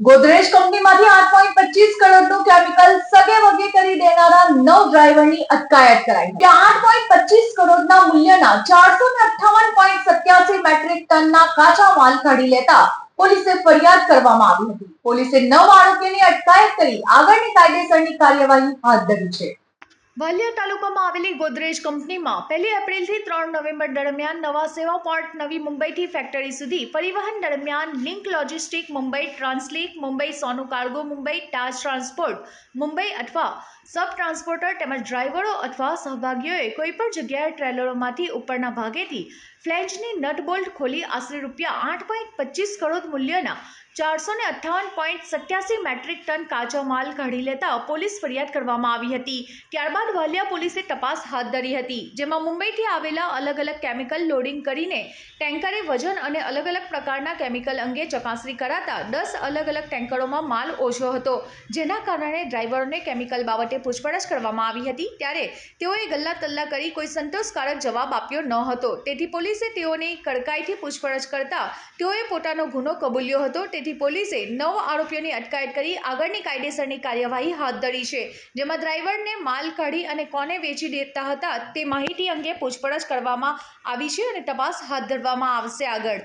ગોદરેજ કંપનીમાંથી આઠ પોઈન્ટ પચીસ કરોડનું કેમિકલ સગે વગે કરી દેનારા નવ ડ્રાઈવરની અટકાયત કરાઈ કે આઠ પોઈન્ટ પચીસ કરોડના મૂલ્યના ચારસો ને અઠ્ઠાવન પોઈન્ટ સત્યાસી મેટ્રિક ટનના કાચા માલ કાઢી લેતા પોલીસે ફરિયાદ કરવામાં આવી હતી. પોલીસે નવ આરોપીની અટકાયત કરી આગળની કાયદેસરની કાર્યવાહી હાથ ધરી છે. વાલિયા તાલુકામાં આવેલી ગોદરેજ કંપનીમાં પહેલી એપ્રિલથી ત્રણ નવેમ્બર દરમિયાન નવા સેવા પોર્ટ નવી મુંબઈથી ફેક્ટરી સુધી પરિવહન દરમિયાન Link Logistic Mumbai Translink, Mumbai Sonu cargo, Mumbai Taj transport, Mumbai અથવા સબ ટ્રાન્સપોર્ટર તેમજ ડ્રાઈવરો અથવા સહભાગીઓએ કોઈપણ જગ્યાએ ટ્રેલરોમાંથી ઉપરના ભાગેથી ફ્લેન્જની નટ બોલ્ટ ખોલી આશરે રૂપિયા આઠ પોઈન્ટ પચીસ કરોડ મૂલ્યના ચારસો ને અઠ્ઠાવન પોઈન્ટ સત્યાસી મેટ્રિક ટન કાચો માલ કાઢી લેતા પોલીસ ફરિયાદ કરવામાં આવી હતી. ત્યારબાદ વાલિયા પોલીસે તપાસ હાથ ધરી હતી, જેમાં મુંબઈથી આવેલા અલગ અલગ કેમિકલ લોડિંગ કરીને ટેન્કરે વજન અને અલગ અલગ પ્રકારના કેમિકલ અંગે ચકાસણી કરાતા દસ અલગ અલગ ટેન્કરોમાં માલ ઓછો હતો, જેના કારણે ડ્રાઈવરોને કેમિકલ બાબતે પૂછપરછ કરવામાં આવી હતી. ત્યારે તેઓએ ગલ્લા તલ્લા કરી કોઈ સંતોષકારક જવાબ આપ્યો ન હતો. તેથી પોલીસે તેઓની કડકાઈથી પૂછપરછ કરતા તેઓએ પોતાનો ગુનો કબૂલ્યો હતો. તેથી પોલીસે નવ આરોપીઓની અટકાયત કરી આગળની કાયદેસરની કાર્યવાહી હાથ ધરી છે, જેમાં ડ્રાઈવરને માલ કાઢી અને કોને વેચી દેતા હતા તે માહિતી અંગે પૂછપરછ કરવામાં આવી છે અને તપાસ હાથ ધરવામાં આવશે આગળ.